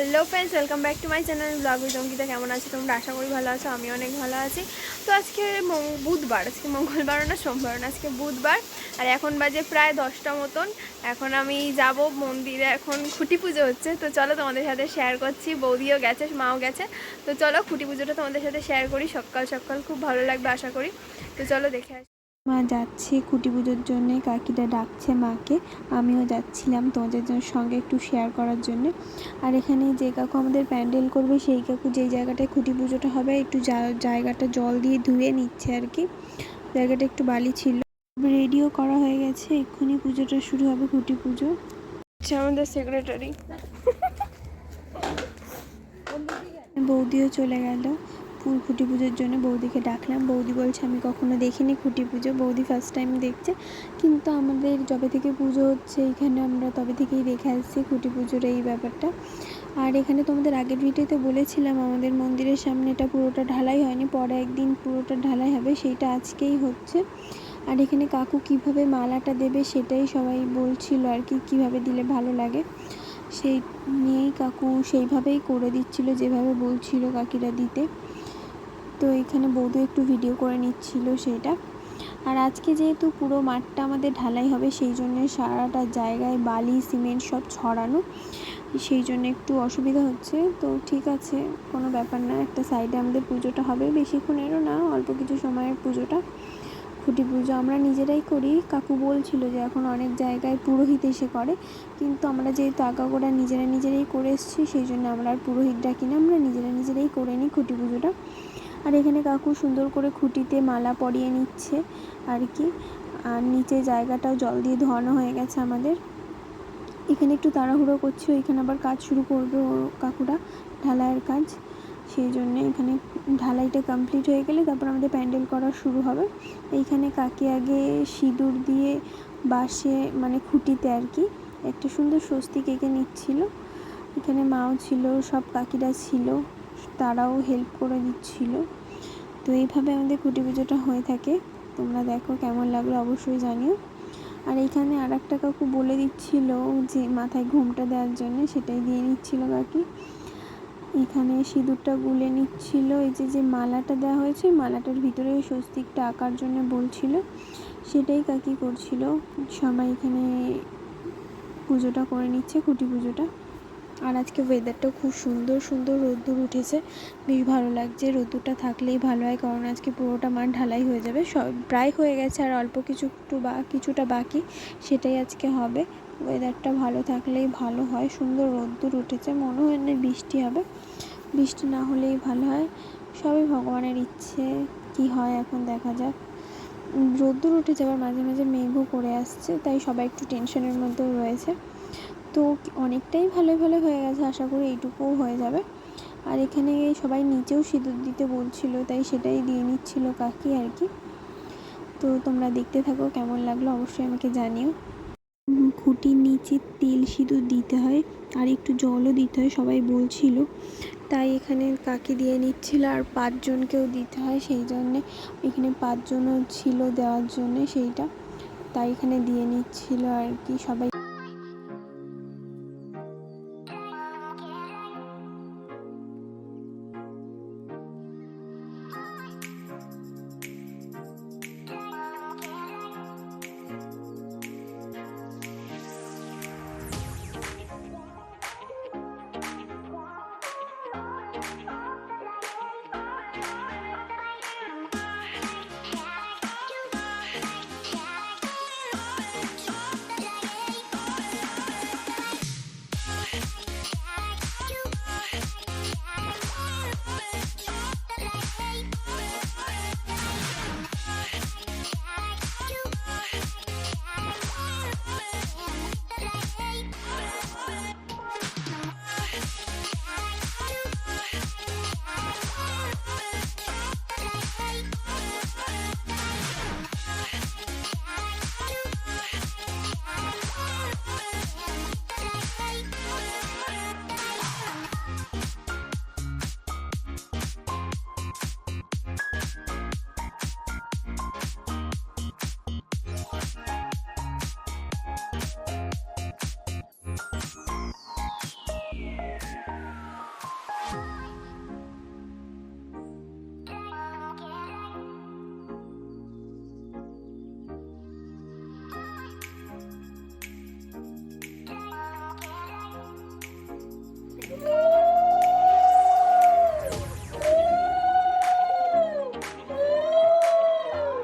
Hello friends welcome back to my channel blog with Ankita কেমন আছো তোমরা? আশা করি ভালো আছো, আমি অনেক ভালো আছি। তো আজকে বুধবার, আজকে মঙ্গলবার না, সোমবার না, আজকে বুধবার। আর এখন বাজে প্রায় দশটা মতন। এখন আমি যাব মন্দিরে, এখন খুঁটি পুজো হচ্ছে। তো চলো তোমাদের সাথে শেয়ার করছি, বৌদিও গেছে, মাও গেছে। তো চলো খুঁটি পুজোটা তোমাদের সাথে শেয়ার করি, সকাল সকাল খুব ভালো লাগবে, আশা করি। তো চলো দেখে আসি। মা যাচ্ছে খুঁটি পুজোর জন্যে কাকিটা ডাকছে মাকে আমিও যাচ্ছিলাম তোমাদের জন্য সঙ্গে একটু শেয়ার করার জন্য। আর এখানে যে কাকু আমাদের প্যান্ডেল করবে সেই কাকু যেই জায়গাটায় খুঁটি পুজোটা হবে একটু জায়গাটা জল দিয়ে ধুয়ে নিচ্ছে আর কি। জায়গাটা একটু বালি ছিল। রেডিও করা হয়ে গেছে এক্ষুনি পুজোটা শুরু হবে খুঁটি পুজো। আচ্ছা আমাদের সেক্রেটারি বৌদিও চলে গেল। ফুল খুঁটি পুজোর জন্য বৌদিকে ডাকলাম। বৌদি বলছে, আমি কখনো দেখিনি খুঁটি পুজো। বৌদি ফার্স্ট টাইম দেখছে। কিন্তু আমাদের যবে থেকে পুজো হচ্ছে, এখানে আমরা তবে থেকেই দেখে আসছি খুঁটি পুজোর এই ব্যাপারটা। আর এখানে তোমাদের আগের ভিডিওতে বলেছিলাম, আমাদের মন্দিরের সামনেটা পুরোটা ঢালাই হয়নি, পরে একদিন পুরোটা ঢালাই হবে, সেইটা আজকেই হচ্ছে। আর এখানে কাকু কীভাবে মালাটা দেবে সেটাই সবাই বলছিল আর কি, কীভাবে দিলে ভালো লাগে। সেই নিয়েই কাকু সেইভাবেই করে দিচ্ছিল, যেভাবে বলছিল কাকিরা দিতে। তো এখানে বৌদি একটু ভিডিও করে নিচ্ছিল সেটা। আর আজকে যেহেতু পুরো মাঠটা আমাদের ঢালাই হবে, সেই জন্য সারাটা জায়গায় বালি, সিমেন্ট সব ছড়ানো, সেই জন্য একটু অসুবিধা হচ্ছে। তো ঠিক আছে, কোনো ব্যাপার না, একটা সাইডে আমাদের পুজোটা হবে। বেশিক্ষণেরও না, অল্প কিছু সময়ের পুজোটা। খুঁটি পুজো আমরা নিজেরাই করি। কাকু বলছিল যে এখন অনেক জায়গায় পুরোহিত এসে করে, কিন্তু আমরা যেহেতু আগাগোড়া নিজেরা নিজেরাই করে এসেছি, সেই জন্য আমরা আর পুরোহিত ডাকি না আমরা নিজেরা নিজেরাই করে নিই খুঁটি পুজোটা। আর এখানে কাকু সুন্দর করে খুঁটিতে মালা পরিয়ে নিচ্ছে আর কি। আর নিচে জায়গাটাও জল দিয়ে ধোয়ানো হয়ে গেছে আমাদের। এখানে একটু তাড়াহুড়ো করছে, এখানে আবার কাজ শুরু করবে ও কাকুরা, ঢালাইয়ের কাজ। সেই জন্য এখানে ঢালাইটা কমপ্লিট হয়ে গেলে তারপর আমাদের প্যান্ডেল করা শুরু হবে। এইখানে কাকি আগে সিঁদুর দিয়ে বাসে মানে খুঁটিতে আর কি, একটা সুন্দর স্বস্তি কেকে নিচ্ছিল। এখানে মাও ছিল, সব কাকিরা ছিল। তারাও হেল্প করে দিচ্ছিল। তো এইভাবে আমাদের খুঁটি পুজোটা হয়ে থাকে। তোমরা দেখো কেমন লাগল অবশ্যই জানিও। আর এখানে আর একটা কাকু বলে দিচ্ছিল যে মাথায় ঘুমটা দেওয়ার জন্য সেটাই দিয়ে নিচ্ছিল কাকি। এখানে সিঁদুরটা গুলে নিচ্ছিল। এই যে যে মালাটা দেওয়া হয়েছে মালাটার ভিতরে স্বস্তিকটা আঁকার জন্য বলছিল। সেটাই কাকি করছিল। সবাই এখানে পুজোটা করে নিচ্ছে, খুঁটি পুজোটা। আর আজকে ওয়েদারটাও খুব সুন্দর সুন্দর রোদ্দুর উঠেছে। বেশ ভালো লাগছে, রোদ্দুরটা থাকলেই ভালো হয়, কারণ আজকে পুরোটা মান ঢালাই হয়ে যাবে। সব, প্রায় হয়ে গেছে আর অল্প কিছু একটু বা, কিছুটা বাকি, সেটাই আজকে হবে। ওয়েদারটা ভালো থাকলেই ভালো হয়, সুন্দর রোদ্দুর উঠেছে, মনে হয় না বৃষ্টি হবে। বৃষ্টি না হলেই ভালো হয়। সবই ভগবানের ইচ্ছে, কি হয় এখন দেখা যাক। রোদ্দুর উঠে যাবার মাঝে মাঝে মেঘও করে আসছে, তাই সবাই একটু টেনশনের মধ্যেও রয়েছে। তো অনেকটাই ভালো ভালো হয়ে গেছে, আশা করি এইটুকুও হয়ে যাবে। আর এখানে সবাই নিচেও সিঁদুর দিতে বলছিল, তাই সেটাই দিয়ে নিচ্ছিল কাকি আর কি। তো তোমরা দেখতে থাকো, কেমন লাগল অবশ্যই আমাকে জানিও। খুঁটির নিচে তেল সিঁদুর দিতে হয়, আর একটু জলও দিতে হয়, সবাই বলছিল। তাই এখানে কাকে দিয়ে নিচ্ছিল, আর পাঁচজনকেও দিতে হয়, সেই জন্যে এখানে পাঁচজনও ছিল দেওয়ার জন্যে সেইটা। তাই এখানে দিয়ে নিচ্ছিল আর কি সবাই।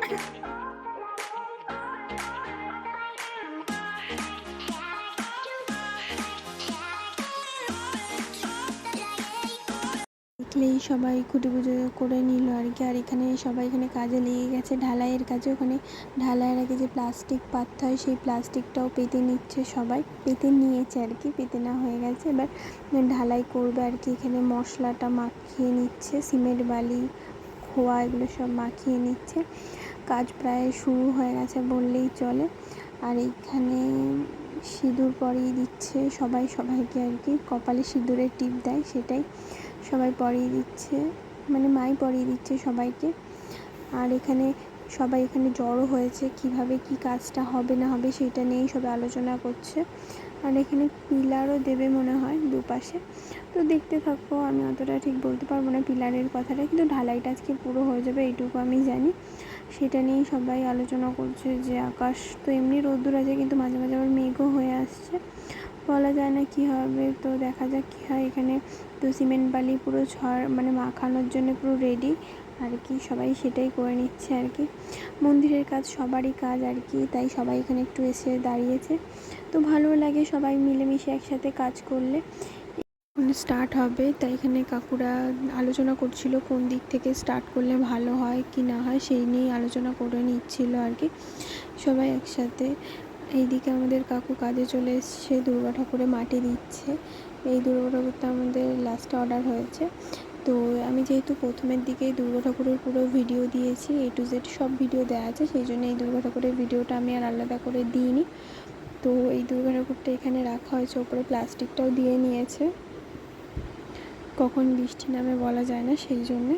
দেখলেই সবাই খুঁটি পুজো করে নিল আর কি। আর এখানে সবাই এখানে কাজে লেগে গেছে। ঢালাইয়ের কাজে ওখানে ঢালাইয়ের আগে যে প্লাস্টিক পাত্র হয়, সেই প্লাস্টিকটাও পেতে নিচ্ছে সবাই। পেতে নিয়েছে আর কি, পেতে না হয়ে গেছে। এবার ঢালাই করবে আর কি। এখানে মশলাটা মাখিয়ে নিচ্ছে, সিমেন্ট বালি, খোয়া এগুলো সব মাখিয়ে নিচ্ছে। কাজ প্রায় শুরু হয়ে গেছে বললেই চলে। আর এইখানে সিঁদুর পরিয়ে দিচ্ছে সবাই, সবাইকে আর কি। কপালে সিঁদুরের টিপ দেয়, সেটাই সবাই পরিয়ে দিচ্ছে। মানে মাই পরিয়ে দিচ্ছে সবাইকে। আর এখানে সবাই এখানে জড়ো হয়েছে, কীভাবে কি কাজটা হবে না হবে সেটা নিয়েই সবাই আলোচনা করছে। আর এখানে পিলারও দেবে মনে হয় দুপাশে। তো দেখতে থাকো, আমি অতটা ঠিক বলতে পারব না পিলারের কথাটা, কিন্তু ঢালাইটা আজকে পুরো হয়ে যাবে, এইটুকু আমি জানি। সেটা নিয়েই সবাই আলোচনা করছে যে আকাশ তো এমনি রোদ্দুর আছে, কিন্তু মাঝে মাঝে আবার মেঘও হয়ে আসছে। বলা যায় না কি হবে, তো দেখা যাক কী হয়। এখানে তো সিমেন্ট বালি পুরো ঝড় মানে মাখানোর জন্য পুরো রেডি আর কি সবাই সেটাই করে নিচ্ছে আর কি। মন্দিরের কাজ সবারই কাজ আর কি, তাই সবাই এখানে একটু এসে দাঁড়িয়েছে। তো ভালো লাগে সবাই মিলেমিশে একসাথে কাজ করলে। স্টার্ট হবে। তাই এখানে কাকুরা আলোচনা করছিল কোন দিক থেকে স্টার্ট করলে ভালো হয় কি না হয়, সেই নিয়েই আলোচনা করে নিচ্ছিল আর কি সবাই একসাথে। এইদিকে আমাদের কাকু কাজে চলে এসছে, দুর্গা ঠাকুরে মাটি দিচ্ছে। এই দুর্গা ঠাকুরটা আমাদের লাস্টে অর্ডার হয়েছে। তো আমি যেহেতু প্রথমের দিকেই দুর্গা ঠাকুরের পুরো ভিডিও দিয়েছি এ টু জেড সব ভিডিও দেওয়া আছে, সেই জন্য এই দুর্গা ঠাকুরের ভিডিওটা আমি আর আলাদা করে দিইনি। তো এই দুর্গা ঠাকুরটা এখানে রাখা হয়েছে, ওপরে প্লাস্টিকটাও দিয়ে নিয়েছে। কখন বৃষ্টি নামে বলা যায় না, সেই জন্যে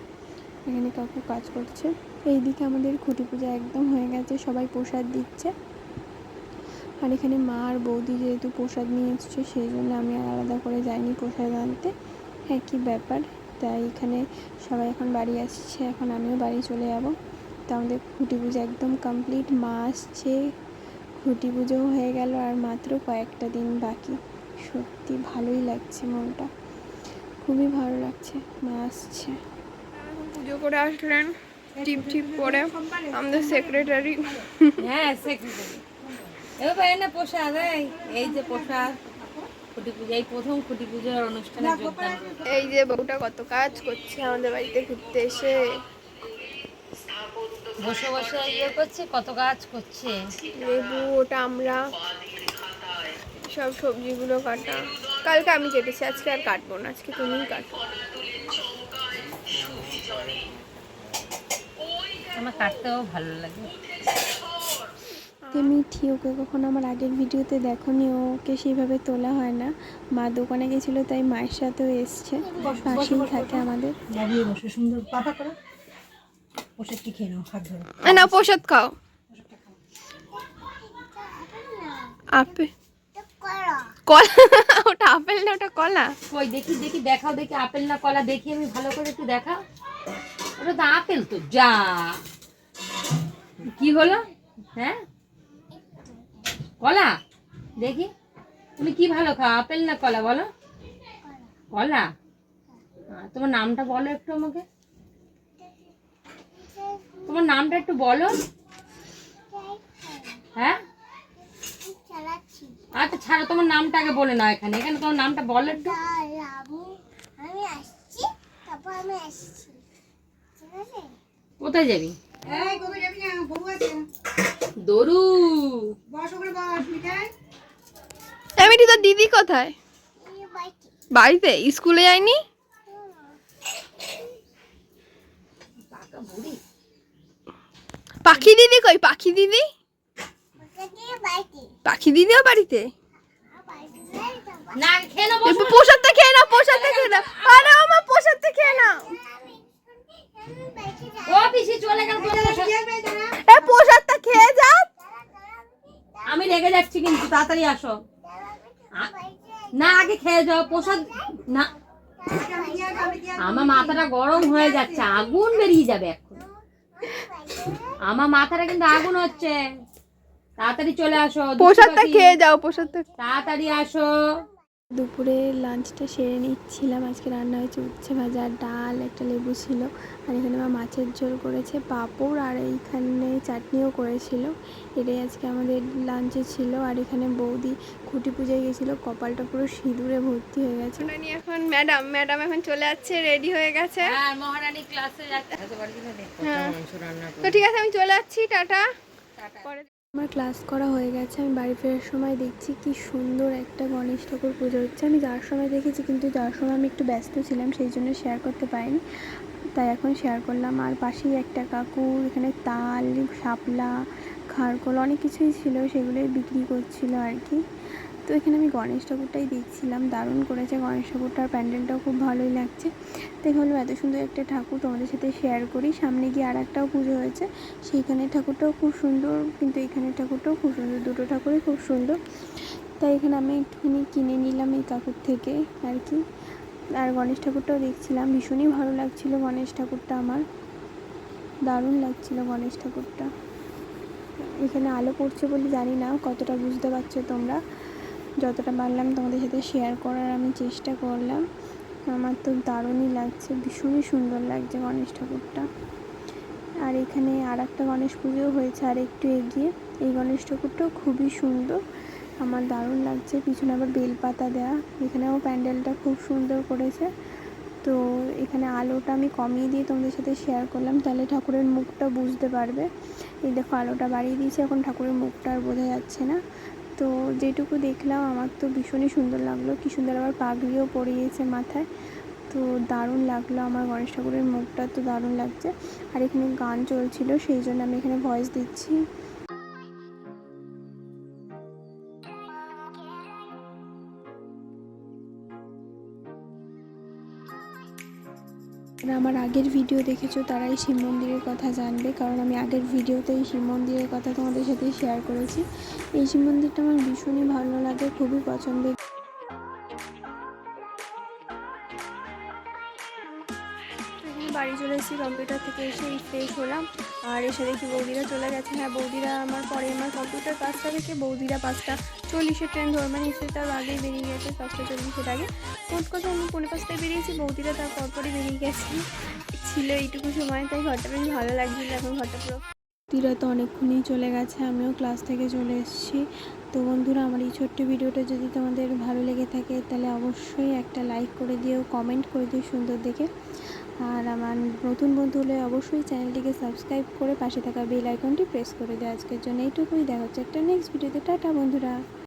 এখানে কাকু কাজ করছে। এই দিকে আমাদের খুঁটি পূজা একদম হয়ে গেছে, সবাই প্রসাদ দিচ্ছে। আর এখানে মা আর বৌদি যেহেতু প্রসাদ নিয়ে এসছে, সেই জন্য আমি আলাদা করে যাইনি প্রসাদ আনতে। একই ব্যাপার? তাই এখানে সবাই এখন বাড়ি আসছে, এখন আমিও বাড়ি চলে যাব। তো আমাদের খুঁটি পুজো একদম কমপ্লিট, মা আসছে। খুঁটি পুজোও হয়ে গেল আর মাত্র কয়েকটা দিন বাকি। সত্যি ভালোই লাগছে মনটা। খুবই ভালো লাগছে মা আসছে। পুজো করে আসলেন টিপ টিপ করে। আমাদের সেক্রেটারি হ্যাঁ সেক্রেটারি এবার এনে প্রসাদ এই এই যে প্রসাদ। খুঁটি পুজো এই প্রথম খুঁটি পুজোর অনুষ্ঠানে যোগদান এই যে বউটা কত কাজ করছে আমাদের বাড়িতে ঘুরতে এসে। বসে বসে ইয়ে করছে কত কাজ করছে। লেবু ওটা আমরা সব সবজিগুলো কাটা। কালকে আমি কেটেছি আজকে আর কাটবো না আজকে তুমিই কাটো। আমার কাটতেও ভালো লাগে। মিঠি ওকে কখনো আমার আগের ভিডিওতে দেখনি ওকে সেইভাবে তোলা হয় না। মা দোকানে গেছিল তাই মায়ের সাথেও এসছে। পাশেই থাকে আমাদের। বসে সুন্দর পাতা করে। খেয়ে নাও? হাত ধরে। না প্রসাদ খাও। আপেল কলা, ওটা আপেল না, ওটা কলা? কই, দেখি দেখি, দেখাও, দেখি, আপেল না কলা, দেখি আমি ভালো করে একটু দেখাও। ওটা তো আপেল তো, যা। কি হলো? হ্যাঁ? কলা? দেখি। তুমি কি ভালো খাও, আপেল না কলা, বলো? কলা? তোমার নামটা বলো একটু আমাকে। তোমার নামটা একটু বলো। হ্যাঁ? আচ্ছা ছাড়ো তোমার নামটা আগে বলে নাও এখানে। এখানে তোমার নামটা বলে একটু। আমি আসছি তারপর আমি আসছি। ঠিক আছে? কোথায় যাবি? এই কোথায় যাবি না? বউ আছে। দরু। বস ওখানে বস মিঠাই। এমনি তোর দিদি কোথায়? বাড়িতে। স্কুলে যায়নি? পাখি দিদি কই? পাখি দিদি? পাখি দিদিও বাড়িতে? প্রসাদটা খেয়ে নাও প্রসাদটা খেয়ে নাও। আরে আমার প্রসাদটা খেয়ে নাও। প্রসাদটা খেয়ে যাও আমি রেগে যাচ্ছি কিন্তু তাড়াতাড়ি আসো। না আগে খেয়ে যাও প্রসাদ না। আমার মাথাটা গরম হয়ে যাচ্ছে আগুন বেরিয়ে যাবে এখন। আমার মাথাটা কিন্তু আগুন হচ্ছে। তাড়াতাড়ি চলে আসো প্রসাদটা খেয়ে যাও প্রসাদটা। তাড়াতাড়ি আসো। দুপুরে লাঞ্চটা সেরে নিচ্ছিলাম। আজকে রান্না হয়েছে উচ্ছে ভাজা ডাল একটা লেবু ছিল। আর এখানে আমার মাছের ঝোল করেছে পাঁপড় আর এইখানে চাটনিও করেছিল। এটাই আজকে আমাদের লাঞ্চে ছিল। আর এখানে বৌদি খুঁটি পুজোয় গেছিল। কপালটা পুরো সিঁদুরে ভর্তি হয়ে গেছে। এখন ম্যাডাম ম্যাডাম এখন চলে যাচ্ছে রেডি হয়ে গেছে। হ্যাঁ মহারানী ক্লাসে যাচ্ছে। হ্যাঁ। তো ঠিক আছে আমি চলে যাচ্ছি টাটা। পরে আমার ক্লাস করা হয়ে গেছে, আমি বাড়ি ফেরার সময় দেখছি কি সুন্দর একটা গণেশ ঠাকুর পুজো হচ্ছে। আমি যাওয়ার সময় দেখেছি, কিন্তু যাওয়ার সময় আমি একটু ব্যস্ত ছিলাম, সেই জন্য শেয়ার করতে পারিনি। তাই এখন শেয়ার করলাম। আর পাশেই একটা কাকু এখানে তাল, শাপলা, খারকোল অনেক কিছুই ছিল, সেগুলোই বিক্রি করছিল আর কি। তো এখানে আমি গণেশ ঠাকুরটাই দেখছিলাম, দারুণ করেছে গণেশ ঠাকুরটার প্যান্ডেলটাও খুব ভালোই লাগছে। তাই ভাবলাম এত সুন্দর একটা ঠাকুর তোমাদের সাথে শেয়ার করি। সামনে গিয়ে আর একটাও পুজো হয়েছে, সেইখানে ঠাকুরটাও খুব সুন্দর, কিন্তু এখানে ঠাকুরটাও খুব সুন্দর, দুটো ঠাকুরই খুব সুন্দর। তাই এখানে আমি একটুখানি কিনে নিলাম এই কাকুর থেকে আর কি। আর গণেশ ঠাকুরটাও দেখছিলাম, ভীষণই ভালো লাগছিল গণেশ ঠাকুরটা আমার। দারুণ লাগছিল গণেশ ঠাকুরটা। এখানে আলো পড়ছে বলে জানি না, কতটা বুঝতে পারছ তোমরা? যতটা পারলাম তোমাদের সাথে শেয়ার করার আমি চেষ্টা করলাম। আমার তো দারুণই লাগছে, ভীষণই সুন্দর লাগছে গণেশ ঠাকুরটা। আর এখানে আর একটা গণেশ পুজো হয়েছে, আর একটু এগিয়ে। এই গণেশ ঠাকুরটাও খুবই সুন্দর। আমার দারুণ লাগছে, পিছনে আবার বেলপাতা দেওয়া এখানেও প্যান্ডেলটা খুব সুন্দর করেছে। তো এখানে আলোটা আমি কমিয়ে দিয়ে তোমাদের সাথে শেয়ার করলাম। তাহলে ঠাকুরের মুখটা বুঝতে পারবে। এই দেখো, আলোটা বাড়িয়ে দিয়েছে, এখন ঠাকুরের মুখটা আর বোঝা যাচ্ছে না। তো যেটুকু দেখলাম, আমার তো ভীষণই সুন্দর লাগল। কী সুন্দর আবার পাগড়িও পরিয়েছে মাথায়। তো দারুণ লাগল আমার গণেশ ঠাকুরের মুখটা, তো দারুণ লাগছে। আর এখানে গান চলছিল, সেই জন্য আমি এখানে ভয়েস দিচ্ছি। যারা আমার আগের ভিডিও দেখেছ, তারাই শিব মন্দিরের কথা জানবে। কারণ আমি আগের ভিডিওতে এই শিব মন্দিরের কথা তোমাদের সাথে শেয়ার করেছি। এই শিব মন্দিরটা আমার ভীষণই ভালো লাগে, খুবই পছন্দের। এসেছি কম্পিউটার থেকে এসে ফ্রেশ হলাম। আর এসে দেখি বৌদিরা চলে গেছে। হ্যাঁ বৌদিরা আমার পরে আমার কম্পিউটার পাঁচটা থেকে বৌদিরা পাঁচটা চল্লিশের ট্রেন ধরে মানে এসে তার আগেই বেরিয়ে গেছে, পাঁচটা চল্লিশের আগে। কোন কথা আমি পৌনে পাঁচটায় বেরিয়েছি, বৌদিরা তার পরপরই বেরিয়ে গেছে। ছিল এইটুকু সময়, তাই ঘরটা বেশ ভালো লাগছিল এখন ঘরটা পুরো। দিরা তো অনেকক্ষণই চলে গেছে, আমিও ক্লাস থেকে চলে এসেছি। তো বন্ধুরা, আমার এই ছোট্ট ভিডিওটা যদি তোমাদের ভালো লেগে থাকে, তাহলে অবশ্যই একটা লাইক করে দিও কমেন্ট করে দিও সুন্দর দেখে। আর আমার নতুন বন্ধু হলে অবশ্যই চ্যানেলটিকে সাবস্ক্রাইব করে পাশে থাকা বেল আইকনটি প্রেস করে দেয় আজকের জন্য এইটুকুই। দেখা হচ্ছে একটা নেক্সট ভিডিওতে টাটা বন্ধুরা।